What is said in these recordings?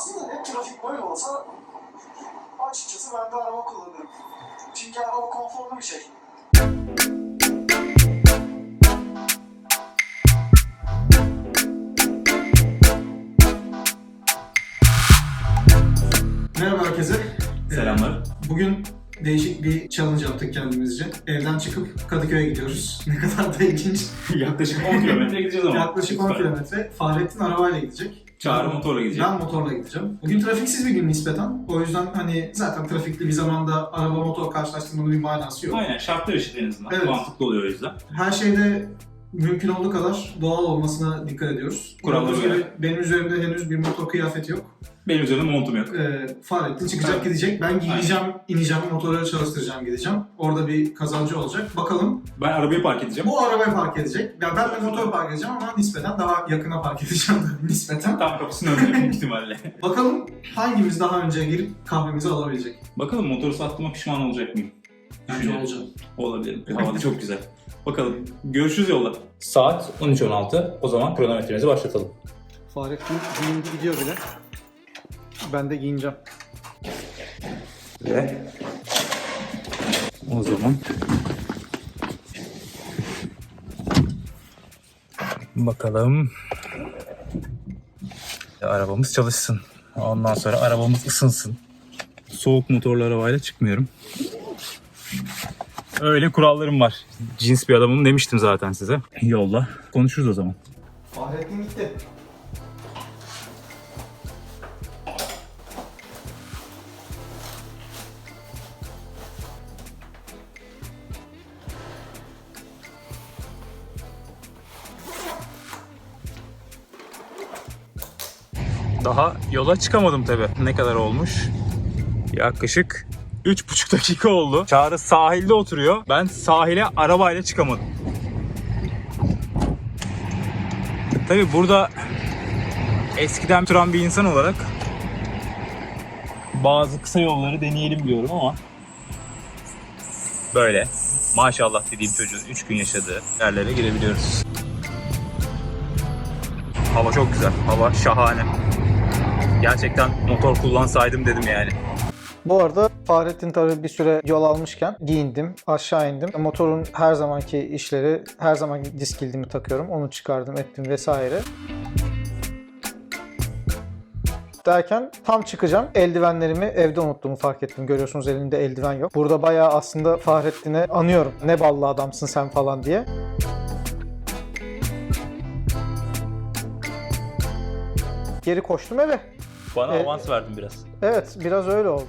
Aslında hep trafik böyle olsa açıkçası ben de araba kullanırım. Çünkü araba konforlu bir şey. Merhaba herkese. Selamlar. Ee, Bugün değişik bir challenge yaptık kendimizce. Evden çıkıp Kadıköy'e gidiyoruz. Ne kadar da ilginç. Yaklaşık 10 kilometre gideceğiz ama. Yaklaşık 10 Lütfen. kilometre. Fahrettin arabayla gidecek. Çağrı motorla gidecek. Ben motorla gideceğim. Bugün trafiksiz bir gün nispeten. O yüzden hani zaten trafikli bir zamanda araba motor karşılaştırmanın bir manası yok. Aynen şartlar eşit en azından. Evet. Mantıklı oluyor o yüzden. Her şeyde mümkün olduğu kadar doğal olmasına dikkat ediyoruz. Kurallara Gördüğünüz göre. gibi benim üzerimde henüz bir motor kıyafeti yok. Benim üzerimde montum yok. Ee, Fahrettin çıkacak Evet. gidecek. Ben giyeceğim, ineceğim, motoru çalıştıracağım gideceğim. Orada bir kazancı olacak. Bakalım. Ben arabayı park edeceğim. Bu arabayı park edecek. Ya ben de motor park edeceğim ama nispeten daha yakına park edeceğim nispeten. Tam kapısının önünde büyük ihtimalle. Bakalım hangimiz daha önce girip kahvemizi alabilecek. Bakalım motoru sattığıma pişman olacak mıyım? Bence olacağım. Olabilirim. Hava da çok güzel. Bakalım. Görüşürüz yolda. Saat 13.16. O zaman kronometremizi başlatalım. Fahrettin giyindi gidiyor bile. Ben de giyineceğim. Ve o zaman bakalım arabamız çalışsın. Ondan sonra arabamız ısınsın. Soğuk motorlu arabayla çıkmıyorum. Öyle kurallarım var. Cins bir adamım demiştim zaten size. Yolla. Konuşuruz o zaman. Fahrettin gitti. Daha yola çıkamadım tabi. Ne kadar olmuş? Yaklaşık 3,5 dakika oldu. Çağrı sahilde oturuyor. Ben sahile arabayla çıkamadım. Tabi burada eskiden duran bir insan olarak bazı kısa yolları deneyelim diyorum ama böyle maşallah dediğim çocuğun 3 gün yaşadığı yerlere girebiliyoruz. Hava çok güzel. Hava şahane. Gerçekten motor kullansaydım dedim yani. Bu arada Fahrettin tabii bir süre yol almışken giyindim, aşağı indim. Motorun her zamanki işleri, her zaman disk kilidimi takıyorum. Onu çıkardım, ettim vesaire. Derken tam çıkacağım. Eldivenlerimi evde unuttuğumu fark ettim. Görüyorsunuz elimde eldiven yok. Burada bayağı aslında Fahrettin'e anıyorum. Ne ballı adamsın sen falan diye. Geri koştum eve. Bana Evet. avans verdin biraz. Evet, biraz öyle oldu.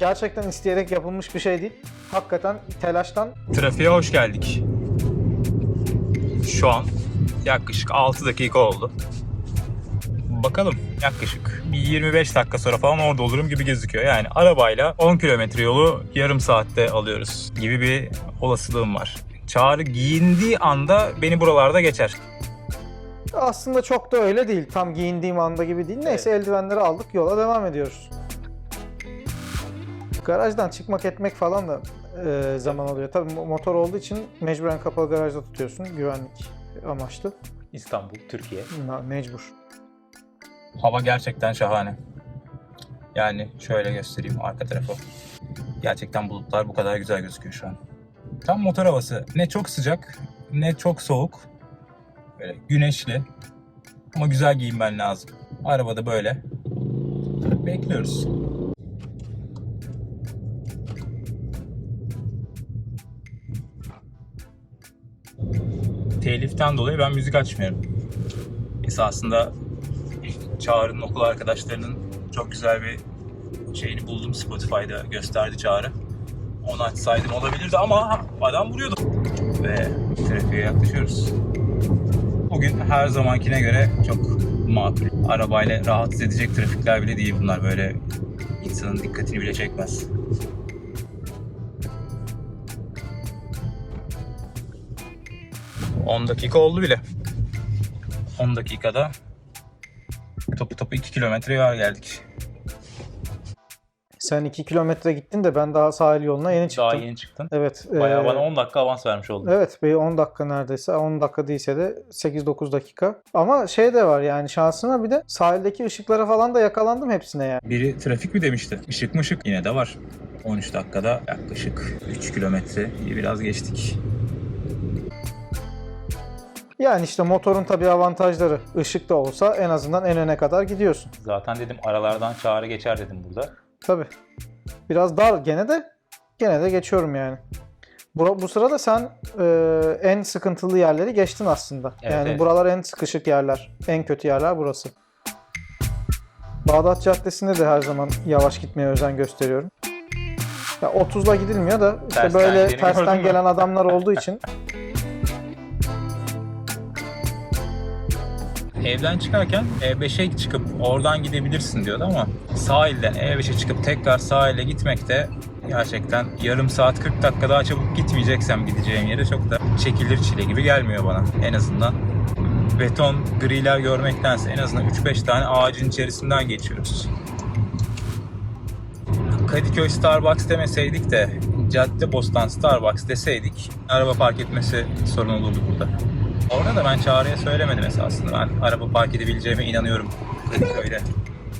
Gerçekten isteyerek yapılmış bir şey değil. Hakikaten telaştan Trafiğe hoş geldik. Şu an yaklaşık 6 dakika oldu. Bakalım yaklaşık bir 25 dakika sonra falan orada olurum gibi gözüküyor. Yani arabayla 10 kilometre yolu yarım saatte alıyoruz gibi bir olasılığım var. Çağrı giyindiği anda beni buralarda geçer. aslında çok da öyle değil. Tam giyindiğim anda gibi değil. Neyse eldivenleri aldık, yola devam ediyoruz. Garajdan çıkmak etmek falan da e, zaman alıyor. Tabii mo- motor olduğu için mecburen kapalı garajda tutuyorsun güvenlik amaçlı. İstanbul, Türkiye. Na- Mecbur. Hava gerçekten şahane. Yani şöyle göstereyim arka tarafı. Gerçekten bulutlar bu kadar güzel gözüküyor şu an. Tam motor havası. Ne çok sıcak ne çok soğuk. Böyle güneşli. Ama güzel giyinmen lazım. Arabada böyle. Bekliyoruz. Teliften dolayı ben müzik açmıyorum. Esasında Çağrı'nın okul arkadaşlarının çok güzel bir şeyini buldum Spotify'da gösterdi Çağrı. Onu açsaydım olabilirdi ama adam vuruyordu. Ve trafiğe yaklaşıyoruz. Bugün her zamankine göre çok makul. Arabayla rahatsız edecek trafikler bile değil bunlar. Böyle insanın dikkatini bile çekmez. ...10 dakika oldu bile. 10 dakikada topu topu 2 kilometre yol geldik. Sen 2 kilometre gittin de ben daha sahil yoluna yeni çıktım. Daha yeni çıktın. Evet. Bayağı ee, bana 10 dakika avans vermiş oldun. Evet bir 10 dakika neredeyse. 10 dakika değilse de 8-9 dakika. Ama şey de var yani şansıma bir de sahildeki ışıklara falan da yakalandım hepsine yani. Biri trafik mi demişti? Işık mı ışık? Yine de var. 13 dakikada yaklaşık 3 kilometre biraz geçtik. Yani işte motorun tabii avantajları. Işık da olsa en azından en öne kadar gidiyorsun. Zaten dedim aralardan çağrı geçer dedim burada. Tabii. Biraz dar gene de gene de geçiyorum yani. Bu, bu sırada sen e, en sıkıntılı yerleri geçtin aslında. Evet, yani evet. buralar en sıkışık yerler. En kötü yerler burası. Bağdat Caddesi'nde de her zaman yavaş gitmeye özen gösteriyorum. Ya 30'la gidilmiyor da işte Tersten böyle tersten gelen adamlar olduğu için Evden çıkarken E5'e çıkıp oradan gidebilirsin diyordu ama sahilden E5'e çıkıp tekrar sahile gitmek de gerçekten yarım saat 40 dakika daha çabuk gitmeyeceksem gideceğim yere çok da çekilir çile gibi gelmiyor bana. En azından beton griler görmektense en azından 3-5 tane ağacın içerisinden geçiyoruz. Kadıköy Starbucks demeseydik de Caddebostan Starbucks deseydik araba park etmesi sorun olurdu burada. Orada da ben Çağrı'ya söylemedim esasında. Ben araba park edebileceğime inanıyorum.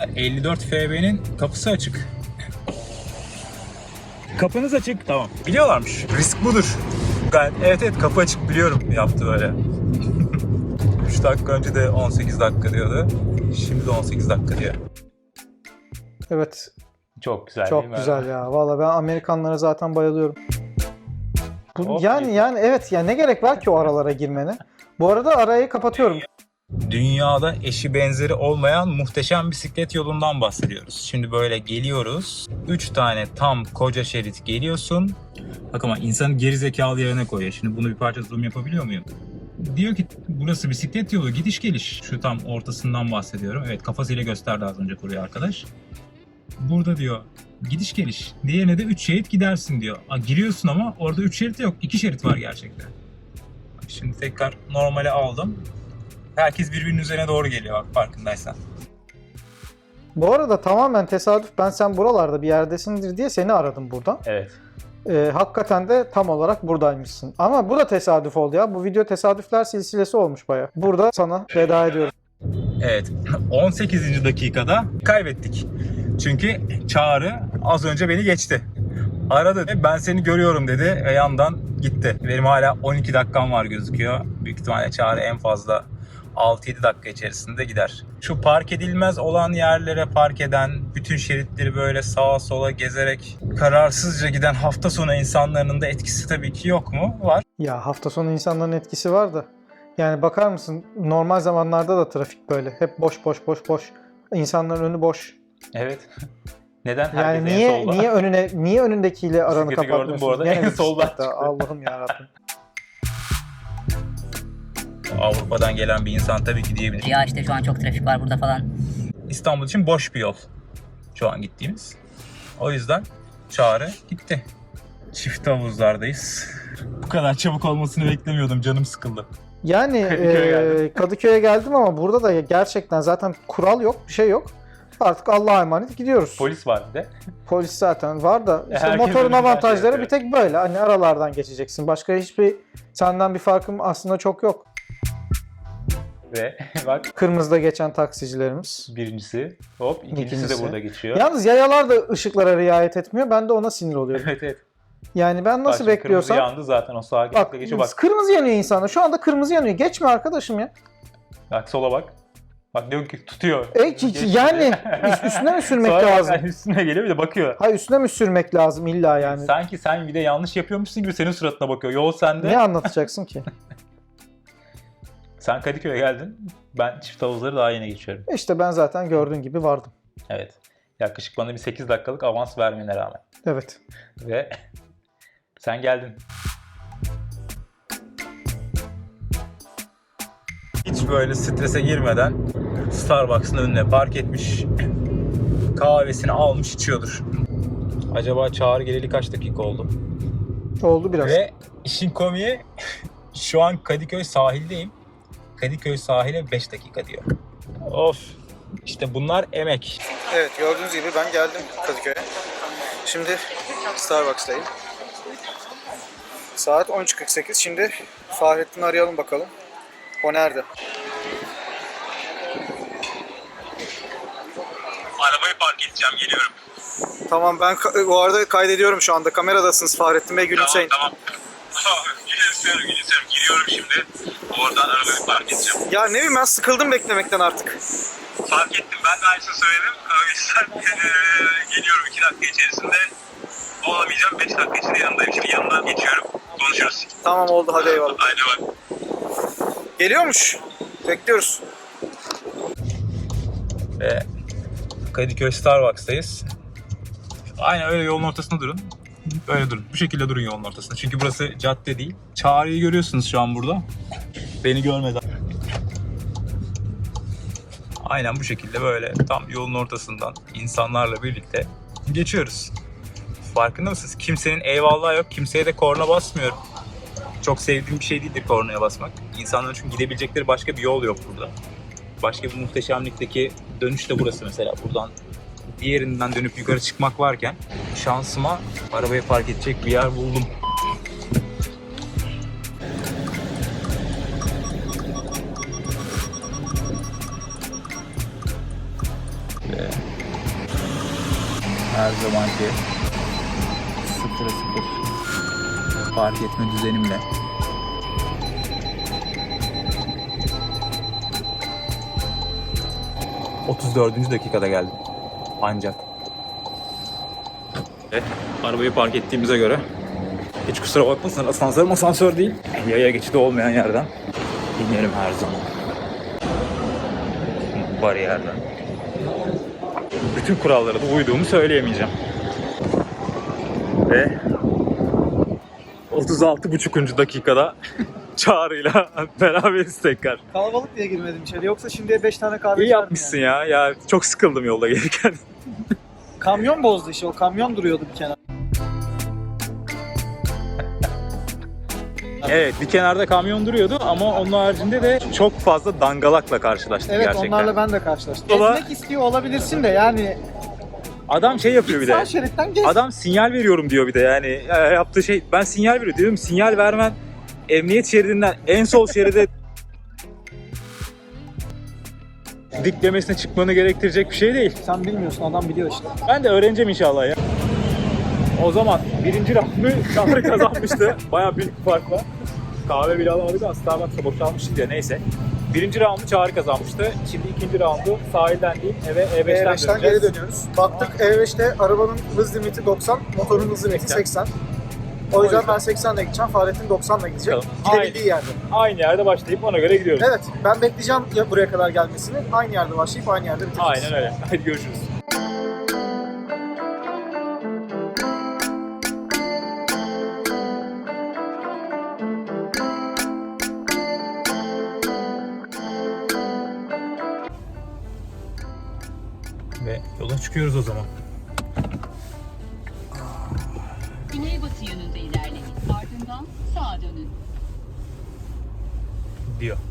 Yani 54 FB'nin kapısı açık. Kapınız açık. Tamam. Biliyorlarmış. Risk budur. Gayet, evet evet kapı açık biliyorum yaptı böyle. 3 dakika önce de 18 dakika diyordu. Şimdi de 18 dakika diyor. evet Çok güzel değil Çok mi? güzel ya. Valla ben Amerikanlara zaten bayılıyorum. Bu, yani iyi. yani evet ya ne gerek var ki o aralara girmene? Bu arada arayı kapatıyorum. Dünyada eşi benzeri olmayan muhteşem bisiklet yolundan bahsediyoruz. Şimdi böyle geliyoruz. 3 tane tam koca şerit geliyorsun. Bak ama insanın geri zekalı yerine koyuyor. Şimdi bunu bir parça zoom yapabiliyor muyum? Diyor ki burası bisiklet yolu gidiş geliş. Şu tam ortasından bahsediyorum. Evet kafasıyla gösterdi az önce kuruyor arkadaş. Burada diyor gidiş geliş. Diğerine de 3 şerit gidersin diyor. Giriyorsun ama orada 3 şerit yok. 2 şerit var gerçekten. Şimdi tekrar normale aldım. Herkes birbirinin üzerine doğru geliyor bak farkındaysan. Bu arada tamamen tesadüf ben sen buralarda bir yerdesindir diye seni aradım buradan. Evet. Ee, hakikaten de tam olarak buradaymışsın. Ama bu da tesadüf oldu ya. Bu video tesadüfler silsilesi olmuş baya. Burada sana veda ediyorum. Evet. 18. dakikada kaybettik. Çünkü Çağrı az önce beni geçti. Aradı ben seni görüyorum dedi ve yandan gitti. Benim hala 12 dakikam var gözüküyor. Büyük ihtimalle Çağrı en fazla 6-7 dakika içerisinde gider. Şu park edilmez olan yerlere park eden, bütün şeritleri böyle sağa sola gezerek kararsızca giden hafta sonu insanların da etkisi tabii ki yok mu? Var. Ya hafta sonu insanların etkisi var da. Yani bakar mısın normal zamanlarda da trafik böyle. Hep boş boş boş boş. İnsanların önü boş. Evet. Neden herkes Yani en niye solda? niye önüne niye önündekiyle aranı gördüm kapatmıyorsun? bu arada. Gene En soldan çıktı. Allah'ım ya Avrupa'dan gelen bir insan tabii ki diyebilir. Ya işte şu an çok trafik var burada falan. İstanbul için boş bir yol şu an gittiğimiz. O yüzden Çağrı gitti. Çift havuzlardayız. Bu kadar çabuk olmasını beklemiyordum. Canım sıkıldı. Yani Kadıköy'e Kadıköy'e, Kadıköy'e geldim ama burada da gerçekten zaten kural yok, bir şey yok. Artık Allah'a emanet gidiyoruz. Polis var bir de. Polis zaten var da işte Herkes motorun şey avantajları bir tek böyle. Hani aralardan geçeceksin. Başka hiçbir senden bir farkım aslında çok yok. Ve bak Kırmızıda geçen taksicilerimiz. birincisi hop ikincisi, İkincisi. de burada geçiyor. Yalnız yayalar da ışıklara riayet etmiyor. Ben de ona sinir oluyorum. Evet evet. Yani ben nasıl Bak bekliyorsam... Kırmızı yandı zaten o sağa Bak, geçiyor bak. kırmızı yanıyor insanda. Şu anda kırmızı yanıyor. Geçme arkadaşım ya. Bak sola bak. Bak diyor ki tutuyor. E, Geç yani üst- üstüne mi sürmek Sonra lazım? üstüne geliyor bir de bakıyor. Hayır üstüne mi sürmek lazım illa yani? Sanki sen bir de yanlış yapıyormuşsun gibi senin suratına bakıyor. Yol sende. Ne anlatacaksın ki? Sen Kadıköy'e geldin. Ben çift havuzları daha yeni geçiyorum. İşte ben zaten gördüğün gibi vardım. Evet. Yaklaşık bana bir 8 dakikalık avans vermene rağmen. Evet. Ve sen geldin. Hiç böyle strese girmeden Starbucks'ın önüne park etmiş. Kahvesini almış içiyordur. Acaba çağrı geleli kaç dakika oldu? Oldu biraz. Ve işin komiği şu an Kadıköy sahildeyim. Kadıköy sahile 5 dakika diyor. Of. İşte bunlar emek. Evet gördüğünüz gibi ben geldim Kadıköy'e. Şimdi Starbucks'tayım. Saat 13.48. Şimdi Fahrettin'i arayalım bakalım. O nerede? Arabayı park edeceğim geliyorum. Tamam ben ka- bu arada kaydediyorum şu anda. Kameradasınız Fahrettin Bey gülümseyin. tamam. gülümsüyorum gülümsüyorum. Giriyorum şimdi. Oradan arabayı park edeceğim. Ya ne bileyim ben sıkıldım beklemekten artık. Fark ettim ben de aynısını söyledim. O yüzden eee, geliyorum 2 dakika içerisinde. Olamayacağım 5 dakika içinde yanındayım. Şimdi yanından geçiyorum. Konuşuruz. Tamam oldu hadi eyvallah. Haydi bak. Geliyormuş. Bekliyoruz. Ve Kadıköy Starbucks'tayız. Aynen öyle yolun ortasında durun. Böyle durun. Bu şekilde durun yolun ortasında. Çünkü burası cadde değil. Çağrı'yı görüyorsunuz şu an burada. Beni görmeden. Aynen bu şekilde böyle tam yolun ortasından insanlarla birlikte geçiyoruz. Farkında mısınız? Kimsenin eyvallahı yok. Kimseye de korna basmıyorum. Çok sevdiğim bir şey değildir kornaya basmak. İnsanların çünkü gidebilecekleri başka bir yol yok burada. Başka bir muhteşemlikteki dönüş de burası mesela. Buradan diğerinden dönüp yukarı çıkmak varken şansıma arabayı park edecek bir yer buldum. Her zamanki sıfıra sıfır park etme düzenimle ...34. dakikada geldim. Ancak. Ve arabayı park ettiğimize göre... ...hiç kusura bakmasın asansör asansör değil. Yaya geçidi olmayan yerden... ...inerim her zaman. Bariyerden. Bütün kurallara da uyduğumu söyleyemeyeceğim. Ve... 36,5. dakikada... ...çağrıyla beraberiz tekrar. Kalabalık diye girmedim içeri. Yoksa şimdiye 5 tane kahve İyi içerdim yapmışsın yani. ya. Ya çok sıkıldım yolda gelirken. Kamyon bozdu işi. O kamyon duruyordu bir kenara. Evet bir kenarda kamyon duruyordu ama onun haricinde de çok fazla dangalakla karşılaştık Evet gerçekten. onlarla ben de karşılaştım. Dola- Gezmek istiyor olabilirsin de yani Adam şey yapıyor bir sağ de. şeritten gez. Adam sinyal veriyorum diyor bir de yani yaptığı şey ben sinyal veriyorum diyorum sinyal vermen emniyet şeridinden en sol şeride diklemesine çıkmanı gerektirecek bir şey değil. Sen bilmiyorsun adam biliyor işte. Ben de öğreneceğim inşallah ya. O zaman birinci roundu Çağrı kazanmıştı. Baya büyük bir farkla. Kahve bile alamadık ama Starbucks'a boşalmıştık ya neyse. Birinci roundu Çağrı kazanmıştı. Şimdi ikinci roundu sahilden değil eve E5'ten, E5'ten döneceğiz. geri dönüyoruz. Baktık E5'te arabanın hız limiti 90, motorun hız limiti 80. O yüzden ben 80 ile gideceğim, Fahrettin 90 ile gidecek. Tamam. Gidebildiği yerde. Aynı yerde başlayıp ona göre gidiyoruz. Evet, ben bekleyeceğim ya buraya kadar gelmesini. Aynı yerde başlayıp aynı yerde bitireceğiz. Aynen öyle. Hadi görüşürüz. Ve yola çıkıyoruz o zaman. Diyor.